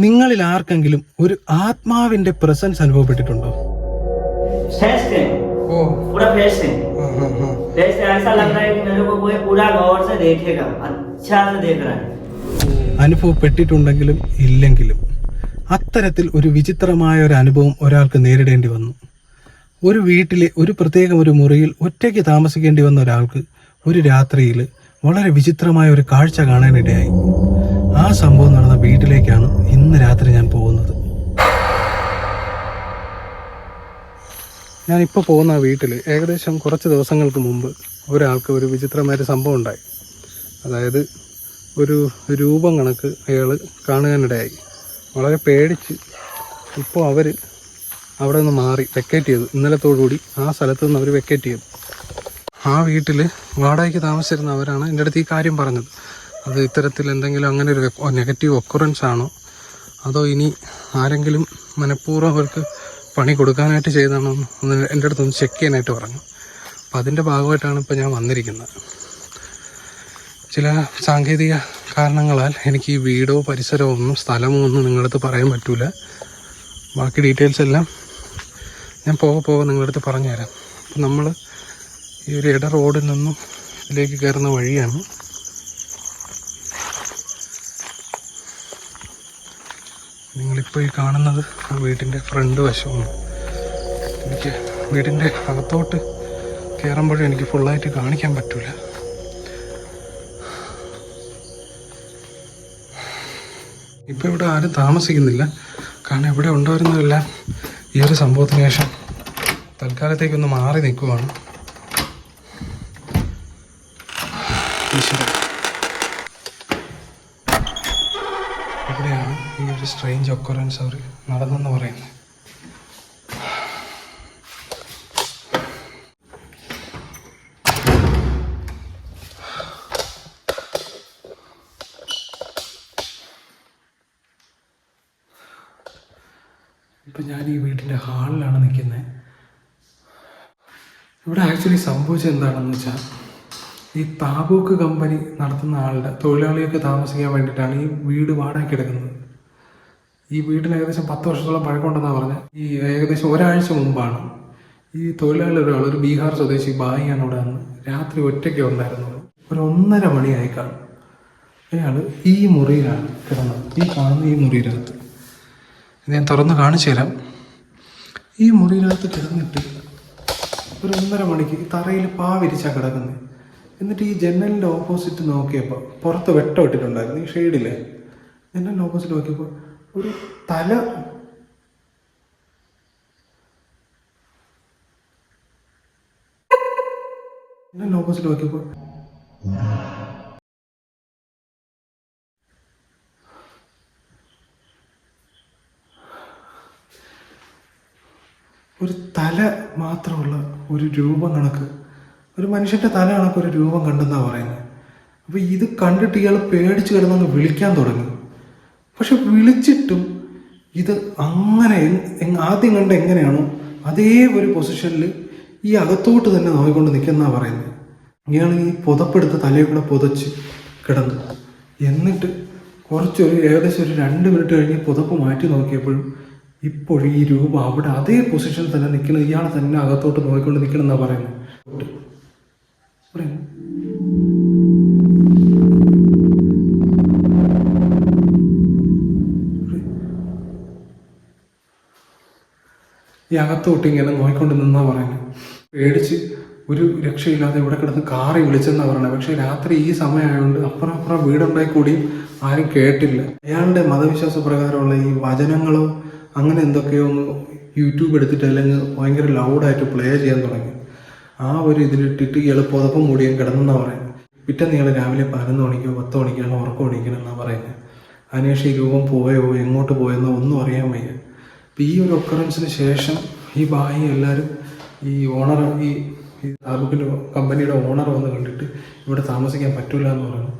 നിങ്ങളിൽ ആർക്കെങ്കിലും ഒരു ആത്മാവിന്റെ പ്രസൻസ് അനുഭവപ്പെട്ടിട്ടുണ്ടോ फेस्ट है ഓ पूरा फेस्ट है ആ, ആ, ആ. फेस्ट ऐसा लग रहा है कि मेरे को कोई पूरा गौर से देखेगा अच्छा से देख रहा है അനുഭവപ്പെട്ടിട്ടുണ്ടെങ്കിലും ഇല്ലെങ്കിലും അത്തരത്തിൽ ഒരു വിചിത്രമായ ഒരു അനുഭവം ഒരാൾക്ക് നേരിടേണ്ടി വന്നു ഒരു വീട്ടിലെ ഒരു പ്രത്യേകം ഒരു മുറിയിൽ ഒറ്റയ്ക്ക് താമസിക്കേണ്ടി വന്ന ഒരാൾക്ക് ഒരു രാത്രിയിൽ വളരെ വിചിത്രമായ ഒരു കാഴ്ച കാണാനിടയായി ആ സംഭവം നടന്ന വീട്ടിലേക്കാണ് ഇന്ന് രാത്രി ഞാൻ പോകുന്നത്. ഞാൻ ഇപ്പോൾ പോകുന്ന ആ വീട്ടിൽ ഏകദേശം കുറച്ച് ദിവസങ്ങൾക്ക് മുമ്പ് ഒരാൾക്ക് ഒരു വിചിത്രമായൊരു സംഭവം ഉണ്ടായി. അതായത് ഒരു രൂപം കണക്ക് അയാൾ കാണുവാനിടയായി. വളരെ പേടിച്ച് ഇപ്പോൾ അവർ അവിടെ നിന്ന് മാറി വെക്കേറ്റ് ചെയ്തു. ഇന്നലത്തോടുകൂടി ആ സ്ഥലത്ത് നിന്ന് അവർ വെക്കേറ്റ് ചെയ്തു. ആ വീട്ടിൽ വാടകയ്ക്ക് താമസിച്ചിരുന്ന അവരാണ് എന്റെ അടുത്ത് ഈ കാര്യം പറഞ്ഞത്. അത് ഇത്തരത്തിൽ എന്തെങ്കിലും അങ്ങനെ ഒരു നെഗറ്റീവ് ഒക്കുറൻസ് ആണോ? അതോ ഇനി ആരെങ്കിലും മനഃപൂർവം അവർക്ക് പണി കൊടുക്കാനായിട്ട് ചെയ്താണോ എന്ന് എന്റെ അടുത്തൊന്ന് ചെക്ക് ചെയ്യാനായിട്ട് പറഞ്ഞു. അപ്പം അതിന്റെ ഭാഗമായിട്ടാണ് ഇപ്പോൾ ഞാൻ വന്നിരിക്കുന്നത്. ചില സാങ്കേതിക കാരണങ്ങളാൽ എനിക്ക് ഈ വീടോ പരിസരമോ ഒന്നും സ്ഥലമോ ഒന്നും നിങ്ങളടുത്ത് പറയാൻ പറ്റൂല. ബാക്കി ഡീറ്റെയിൽസ് എല്ലാം ഞാൻ പോകെ പോകെ നിങ്ങളടുത്ത് പറഞ്ഞുതരാം. അപ്പം നമ്മൾ ഈ ഒരു ഇട റോഡിൽ നിന്നും ഇതിലേക്ക് കയറുന്ന വഴിയാണ് നിങ്ങളിപ്പോൾ ഈ കാണുന്നത് വീടിന്റെ ഫ്രണ്ട് വശമാണ്. എനിക്ക് വീടിന്റെ അകത്തോട്ട് കയറുമ്പോഴും എനിക്ക് ഫുള്ളായിട്ട് കാണിക്കാൻ പറ്റൂല. ഇപ്പം ഇവിടെ ആരും താമസിക്കുന്നില്ല. കാരണം ഇവിടെ ഉണ്ടായിരുന്നതെല്ലാം ഈ ഒരു സംഭവത്തിന് ശേഷം തൽക്കാലത്തേക്കൊന്ന് മാറി നിൽക്കുവാണ്. ഒരു സ്ട്രെയിഞ്ച് ഒക്കറൻസ് അവർ നടന്നെന്ന് പറയുന്നത് ഇപ്പം ഞാൻ ഈ വീട്ടിന്റെ ഹാളിലാണ് നിൽക്കുന്നത് ഇവിടെ ആക്ച്വലി സംഭവിച്ചത് എന്താണെന്ന് വെച്ചാൽ ഈ താബൂക്ക് കമ്പനി നടത്തുന്ന ആളുടെ തൊഴിലാളികൾക്ക് താമസിക്കാൻ വേണ്ടിയിട്ടാണ് ഈ വീട് വാടകയ്ക്ക് എടുക്കുന്നത്. ഈ വീട്ടിൽ ഏകദേശം പത്ത് വർഷത്തോളം പഴക്കമുണ്ടെന്നാണ് പറഞ്ഞത് ഈ ഏകദേശം ഒരാഴ്ച മുമ്പാണ് ഈ തൊഴിലാളി ഒരാൾ ഒരു ബീഹാർ സ്വദേശി ബായിയാണ് ഇവിടെ അന്ന് രാത്രി ഒറ്റയ്ക്ക് ഉണ്ടായിരുന്നത് ഒരു ഒന്നര മണിയായി കാണും. അയാൾ ഈ മുറിയിലാണ് കിടന്നത്. ഈ കാണുന്ന ഈ മുറിയിലകത്ത് ഞാൻ തുറന്ന് കാണിച്ചു തരാം. ഈ മുറിയിനകത്ത് കിടന്നിട്ട് ഒരു ഒന്നര മണിക്ക് തറയിൽ പാവിരിച്ചാണ് കിടക്കുന്നത് എന്നിട്ട് ഈ ജനലിന്റെ ഓപ്പോസിറ്റ് നോക്കിയപ്പോൾ പുറത്ത് വെട്ടം ഇട്ടിട്ടുണ്ടായിരുന്നു. ഈ ഷെയ്ഡിലെ ജനലിന്റെ ഓപ്പോസിറ്റ് നോക്കിയപ്പോൾ ഒരു തല. ഓപ്പോസിറ്റ് നോക്കിയപ്പോൾ ഒരു തല മാത്രമുള്ള ഒരു രൂപം കണക്ക്. ഒരു മനുഷ്യന്റെ തല കണക്ക് ഒരു രൂപം കണ്ടെന്നാണ് പറയുന്നത് അപ്പോൾ ഇത് കണ്ടിട്ട് ഇയാൾ പേടിച്ച് കിടന്നു വിളിക്കാൻ തുടങ്ങി. പക്ഷെ വിളിച്ചിട്ടും ഇത് അങ്ങനെ ആദ്യം കണ്ട എങ്ങനെയാണോ അതേ ഒരു പൊസിഷനിൽ ഈ അകത്തോട്ട് തന്നെ നോക്കിക്കൊണ്ട് നിൽക്കുന്നതാണ് പറയുന്നത്. ഇയാൾ ഈ പുതപ്പെടുത്ത് തലയിൽ കൂടെ പുതച്ച് കിടന്നു. എന്നിട്ട് കുറച്ചൊരു ഏകദേശം ഒരു രണ്ട് മിനിറ്റ് കഴിഞ്ഞ് പുതപ്പ് മാറ്റി നോക്കിയപ്പോഴും ഇപ്പോഴും ഈ രൂപം അവിടെ അതേ പൊസിഷനിൽ തന്നെ നിൽക്കുന്നത് ഇയാൾ തന്നെ അകത്തോട്ട് നോക്കിക്കൊണ്ട് നിൽക്കണം എന്നാണ് പറയുന്നത്. ഇവിടെ ഈ അകത്തോട്ട് ഇങ്ങനെ നോക്കിക്കൊണ്ട് നിന്നാ പറയുന്നത് പേടിച്ച് ഒരു രക്ഷയില്ലാതെ ഇവിടെ കിടന്ന് കാറി വിളിച്ചെന്നാ പറയുന്നത് പക്ഷെ രാത്രി ഈ സമയമായതുകൊണ്ട് അപ്പുറം അപ്പുറം വീടുണ്ടായി കൂടിയും ആരും കേട്ടില്ല. അയാളുടെ മതവിശ്വാസ പ്രകാരമുള്ള ഈ വചനങ്ങളോ അങ്ങനെ എന്തൊക്കെയോ ഒന്ന് യൂട്യൂബ് എടുത്തിട്ട് അല്ലെങ്കിൽ ഭയങ്കര ലൗഡായിട്ട് പ്ലേ ചെയ്യാൻ തുടങ്ങി. ആ ഒരു ഇതിലിട്ടിട്ട് ഇയാൾ പുതപ്പം മൂടിയും കിടന്നെന്നാ പറയുന്നത് പിറ്റേന്ന് ഇയാൾ രാവിലെ പതിനൊന്ന് മണിക്കോ പത്ത് മണിക്കാണ് ഉറക്കം ഒണിക്കണം എന്നാ പറയുന്നത് അതിനുശേഷം രൂപം പോയോ എങ്ങോട്ട് പോയെന്നോ ഒന്നും അറിയാൻ വയ്യ. അപ്പം ഈ ഒരു ഒക്കറൻസിന് ശേഷം ഈ ബായി എല്ലാവരും ഈ ഓണർ ഈ താലൂക്കിന്റെ കമ്പനിയുടെ ഓണർ വന്ന് കണ്ടിട്ട് ഇവിടെ താമസിക്കാൻ പറ്റില്ല എന്ന് പറഞ്ഞു.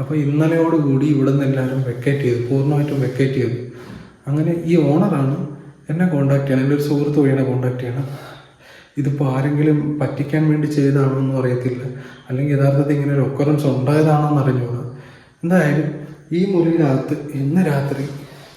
അപ്പോൾ ഇന്നലെയോടുകൂടി ഇവിടെ നിന്ന് എല്ലാവരും വെക്കേറ്റ് ചെയ്തു പൂർണമായിട്ടും വെക്കേറ്റ് ചെയ്തു. അങ്ങനെ ഈ ഓണറാണ് എന്നെ കോണ്ടാക്ട് ചെയ്യണം എന്റെ ഒരു സുഹൃത്ത് വഴിയാണ് കോണ്ടാക്ട് ചെയ്യണം ഇതിപ്പോൾ ആരെങ്കിലും പറ്റിക്കാൻ വേണ്ടി ചെയ്തതാണോ എന്നും അറിയത്തില്ല. അല്ലെങ്കിൽ യഥാർത്ഥത്തിൽ ഇങ്ങനെ ഒരു ഒക്കറൻസ് ഉണ്ടായതാണോ എന്ന് അറിഞ്ഞുകൂടാ എന്തായാലും ഈ മുറിയിനകത്ത് ഇന്ന് രാത്രി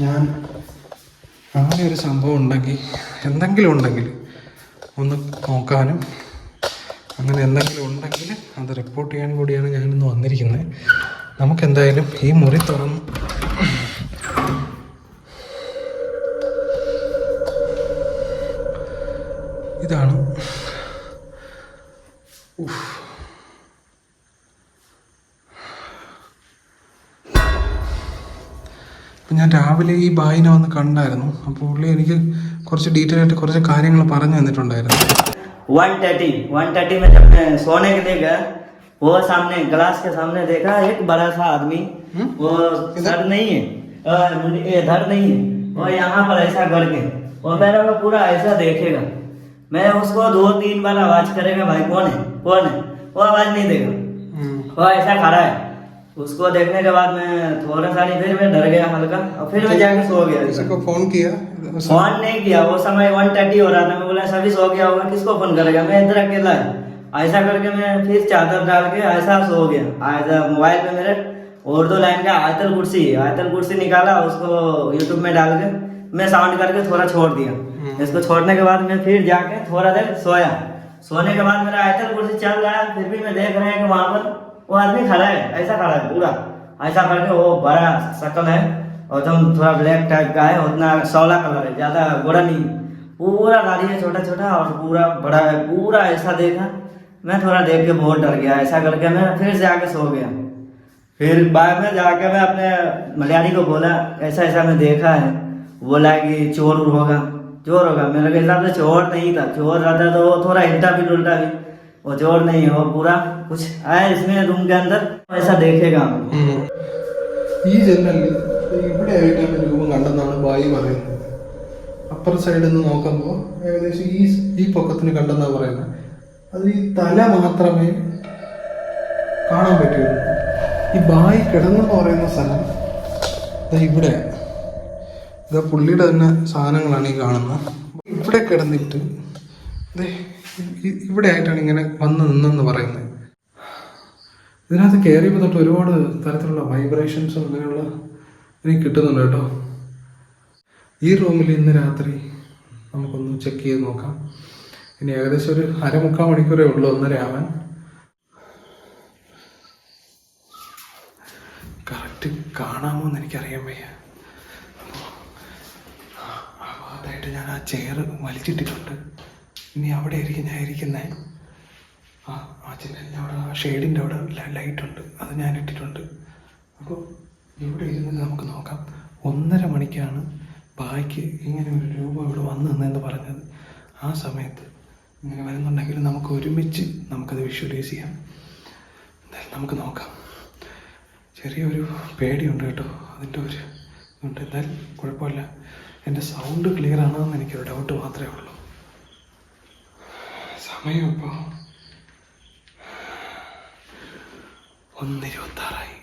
ഞാൻ അങ്ങനെ ഒരു സംഭവം ഉണ്ടെങ്കിൽ എന്തെങ്കിലും ഉണ്ടെങ്കിൽ ഒന്ന് നോക്കാനും അങ്ങനെ എന്തെങ്കിലും ഉണ്ടെങ്കിൽ അത് റിപ്പോർട്ട് ചെയ്യാൻ കൂടിയാണ് ഞാനിന്ന് വന്നിരിക്കുന്നത്. നമുക്കെന്തായാലും ഈ മുറി തുറന്ന് ഇതാണ് ഞാൻ രാവിലെ ഈ ബായിനെ വന്ന് കണ്ടായിരുന്നു അപ്പോൾ പുള്ളി എനിക്ക് കുറച്ച് ഡീറ്റെയിൽ ആയിട്ട് കുറച്ച് കാര്യങ്ങൾ പറഞ്ഞു തന്നിട്ടുണ്ടായിരുന്നു वन थर्टी वन थर्टी में जब मैं सोने के लिए गया वो सामने ग्लास के सामने देखा एक बड़ा सा आदमी वो सर नहीं है अ, मुझे- ये धर नहीं है वो यहाँ पर ऐसा करके वो मेरा वो पूरा ऐसा देखेगा मैं उसको दो तीन बार आवाज करेगा भाई कौन है कौन है वो आवाज नहीं देगा वो ऐसा खड़ा है उसको देखने के बाद मैं थोड़ा सा फिर मैं डर गया हल्का। और फिर मैं जाके सो गया। इसको फ़ोन किया? फ़ोन नहीं किया वो समय वन थर्टी हो रहा था मैं बोला सभी सो गया होगा किसको फ़ोन करेगा? मैं इधर अकेला है। ऐसा करके मैं फिर चादर डाल के ऐसा सो गया। ऐसा मोबाइल पे मेरे और उर्दू लाइन का आयतल कुर्सी आयतल कुर्सी निकाला उसको यूट्यूब में डाल के मैं साउंड करके थोड़ा छोड़ दिया। इसको छोड़ने के बाद मैं फिर जाके थोड़ा देर सोया। सोने के बाद मेरा आयतल कुर्सी चल रहा है फिर भी मैं देख रहा है कि वहाँ पर वो आदमी खड़ा है, ऐसा खड़ा है, पूरा। ऐसा करके वो बड़ा शकल है, और एकदम थोड़ा ब्लैक टाइप का है, उतना सौला कलर है, ज़्यादा गोरा नहीं पूरा गाड़ी है छोटा छोटा और पूरा बड़ा है, पूरा ऐसा देखा। मैं थोड़ा देख के बहुत डर गया, ऐसा करके मैं फिर से आके सो गया। फिर बाद में जाके मैं अपने मलयाली को बोला, ऐसा ऐसा मैं देखा है। बोला कि चोर होगा चोर होगा। मेरे हिसाब से चोर नहीं था, चोर रहता तो थोड़ा हिलता भी डुलता भी। वो चोर नहीं है वो पूरा कुछ आया इसमें रूम के अंदर ऐसा देखेगा हमें ഉം. ഈ ജനലിൽ ഇവിടെ ആയിട്ടാണ് രൂപം കണ്ടെന്നാണ് ബായി പറയുന്നത് അപ്പർ സൈഡിൽ നിന്ന് നോക്കുമ്പോൾ ഏകദേശം ഈ ഈ പൊക്കത്തിന് കണ്ടെന്നാണ് പറയുന്നത് അത് ഈ തല മാത്രമേ കാണാൻ പറ്റുള്ളൂ ഈ ബായി കിടന്നെന്ന് പറയുന്ന സ്ഥലം ദാ ഇവിടെ ഇതാ പുള്ളിയുടെ തന്നെ സാധനങ്ങളാണ് ഈ കാണുന്നത് ഇവിടെ കിടന്നിട്ട് ദേ ഇ- ഇവിടെ ആയിട്ടാണ് ഇങ്ങനെ വന്ന് നിന്നെന്ന് പറയുന്നത്. ഇതിനകത്ത് കയറിയപ്പോൾ തൊട്ട് ഒരുപാട് തരത്തിലുള്ള വൈബ്രേഷൻസും അങ്ങനെയുള്ള എനിക്ക് കിട്ടുന്നുണ്ട് കേട്ടോ. ഈ റൂമിൽ ഇന്ന് രാത്രി നമുക്കൊന്ന് ചെക്ക് ചെയ്ത് നോക്കാം. ഇനി ഏകദേശം ഒരു അരമുക്കാൽ മണിക്കൂറേ ഉള്ളൂ ഒന്നര ആവാൻ കറക്റ്റ് കാണാമോ എന്ന് എനിക്കറിയാൻ വയ്യ. അതായിട്ട് ഞാൻ ആ ചെയർ വലിച്ചിട്ടിട്ടുണ്ട്. ഇനി അവിടെ ആയിരിക്കും ഞാൻ ഇരിക്കുന്നത് ആ ജനലിന്റെ അവിടെ ആ ഷെയ്ഡിന്റെ അവിടെ ലൈറ്റ് ഉണ്ട് അത് ഞാൻ ഇട്ടിട്ടുണ്ട്. അപ്പോൾ ഇവിടെ ഇരുന്ന് നമുക്ക് നോക്കാം. ഒന്നര മണിക്കാണ് ബായ്ക്ക് ഇങ്ങനെ ഒരു രൂപ ഇവിടെ വന്നു നിന്നെന്ന് പറഞ്ഞത്. ആ സമയത്ത് ഇങ്ങനെ വരുന്നുണ്ടെങ്കിൽ നമുക്ക് ഒരുമിച്ച് നമുക്കത് വിഷ്വലൈസ് ചെയ്യാം. എന്തായാലും നമുക്ക് നോക്കാം. ചെറിയൊരു പേടിയുണ്ട് കേട്ടോ അതിന്റെ ഒരു ഉണ്ട് എന്തായാലും കുഴപ്പമില്ല. എന്റെ സൗണ്ട് ക്ലിയർ ആണോ എന്ന് എനിക്കൊരു ഡൗട്ട് മാത്രമേ ഉള്ളൂ. സമയം ഇപ്പോൾ ഒന്നിരുപത്താറായി.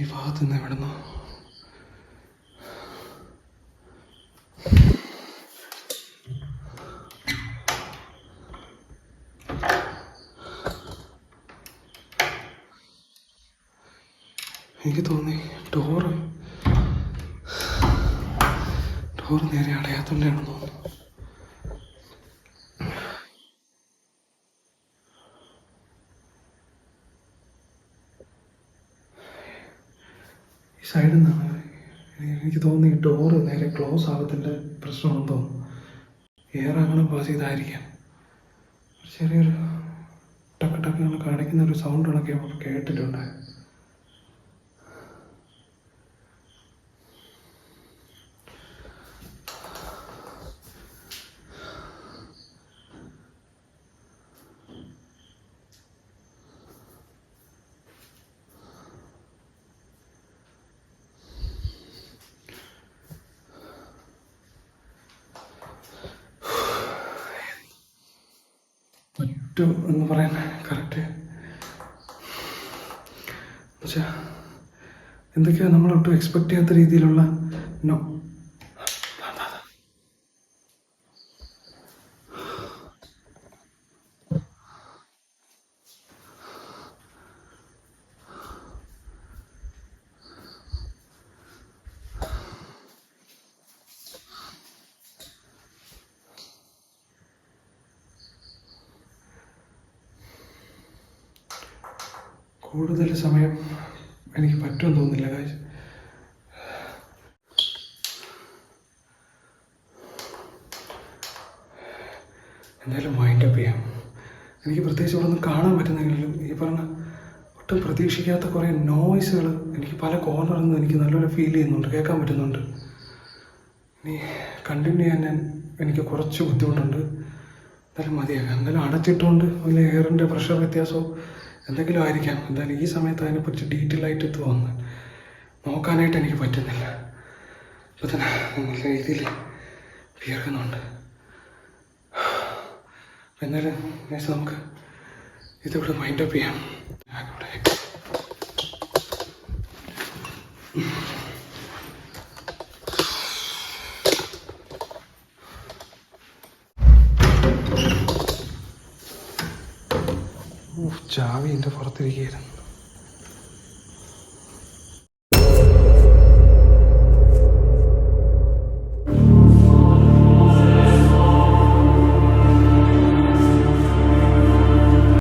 ഈ ഭാഗത്ത് നിന്ന് എവിടെ നിന്നോ എനിക്ക് തോന്നി ഡോറ് ഡോറ് നേരെ അടയാത്തോണ്ടാണെന്ന് തോന്നുന്നു ഈ സൈഡിൽ നിന്നാണ് എനിക്ക് തോന്നി ഡോറ് നേരെ ക്ലോസ് ആവത്തിന്റെ പ്രശ്നമാണെന്ന് തോന്നുന്നു. എയർ അങ്ങനെ പാസ് ചെയ്തായിരിക്കാം. ചെറിയൊരു ടക്ക് ടക്ക് കാണിക്കുന്ന ഒരു സൗണ്ട് കണക്കെ കേട്ടിട്ടുണ്ട്. പറ്റും എന്ന് പറയാൻ കറക്റ്റ് എന്നുവെച്ചാൽ എന്തൊക്കെയാണ് നമ്മളൊട്ടും എക്സ്പെക്ട് ചെയ്യാത്ത രീതിയിലുള്ള നോ കൂടുതൽ സമയം എനിക്ക് പറ്റുമെന്ന് തോന്നുന്നില്ല കാശ് എന്തായാലും മൈൻഡ് അപ്പ് ചെയ്യാം. എനിക്ക് പ്രത്യേകിച്ച് ഇവിടെ ഒന്നും കാണാൻ പറ്റുന്നെങ്കിലും ഈ പറഞ്ഞ ഒട്ടും പ്രതീക്ഷിക്കാത്ത കുറേ നോയ്സുകൾ എനിക്ക് പല കോർണറിൽ നിന്ന് എനിക്ക് നല്ലൊരു ഫീൽ ചെയ്യുന്നുണ്ട് കേൾക്കാൻ പറ്റുന്നുണ്ട്. ഇനി കണ്ടിന്യൂ ചെയ്യാൻ ഞാൻ എനിക്ക് കുറച്ച് ബുദ്ധിമുട്ടുണ്ട്. എന്തായാലും മതിയാക്കാം എന്തായാലും അടച്ചിട്ടുകൊണ്ട് അതിൽ എയറിന്റെ പ്രഷർ വ്യത്യാസമോ എന്തെങ്കിലും ആയിരിക്കാം. എന്തായാലും ഈ സമയത്ത് അതിനെക്കുറിച്ച് ഡീറ്റെയിൽ ആയിട്ട് തോന്നുന്നു. നോക്കാനായിട്ട് എനിക്ക് പറ്റുന്നില്ല. ഇപ്പം തന്നെ നല്ല രീതിയിൽ വിയർക്കുന്നുണ്ട്. എന്നാലും നമുക്ക് ഇതിവിടെ മൈൻഡപ്പ് ചെയ്യാം. ചാവി എന്റെ പുറത്തിരിക്കുകയായിരുന്നു.